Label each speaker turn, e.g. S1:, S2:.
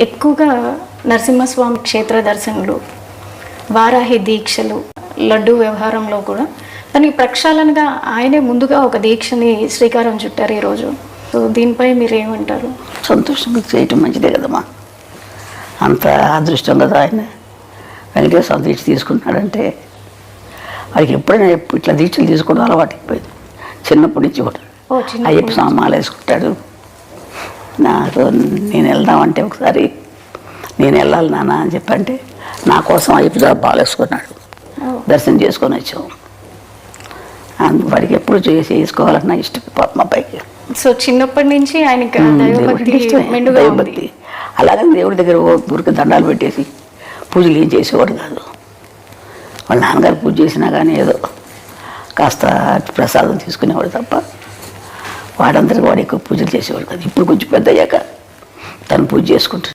S1: ఎక్కువగా నరసింహస్వామి క్షేత్ర దర్శనలు వారాహి దీక్షలు లడ్డు వ్యవహారంలో కూడా దానికి ప్రక్షాళనగా ఆయనే ముందుగా ఒక దీక్షని శ్రీకారం చుట్టారు ఈరోజు. సో దీనిపై మీరు ఏమంటారు
S2: సంతోషంగా చేయటం మంచిదే కదమ్మా. అంత అదృష్టం కదా ఆయన. వెంకటేశ్వర దీక్ష తీసుకుంటున్నాడంటే వాడికి ఎప్పుడైనా ఎప్పుడు ఇట్లా దీక్షలు తీసుకోవడం అలవాటు అయిపోయింది. చిన్నప్పటి నుంచి కూడా. అయ్యప్ప స్వామి వేసుకుంటాడు. నాకు నేను వెళ్దామంటే ఒకసారి నేను వెళ్ళాలి నాన్న అని చెప్పంటే నా కోసం స్వామి బాలేసుకున్నాడు దర్శనం చేసుకొని వచ్చాం. అందుకు వాడికి ఎప్పుడు చేసి చేసుకోవాలన్న ఇష్టం. పాప
S1: సో చిన్నప్పటి నుంచి ఆయనకి దైవభక్తి
S2: అలాగని దేవుడి దగ్గర ఊరికి దండాలు పెట్టేసి పూజలు ఏం చేసేవాడు కాదు. వాళ్ళ నాన్నగారు పూజ చేసినా కానీ ఏదో కాస్త ప్రసాదం తీసుకునేవాడు తప్ప వాడందరికీ వాడు ఎక్కువ పూజలు చేసేవాడు కాదు. ఇప్పుడు కొంచెం పెద్ద అయ్యాక తను పూజ చేసుకుంటాడు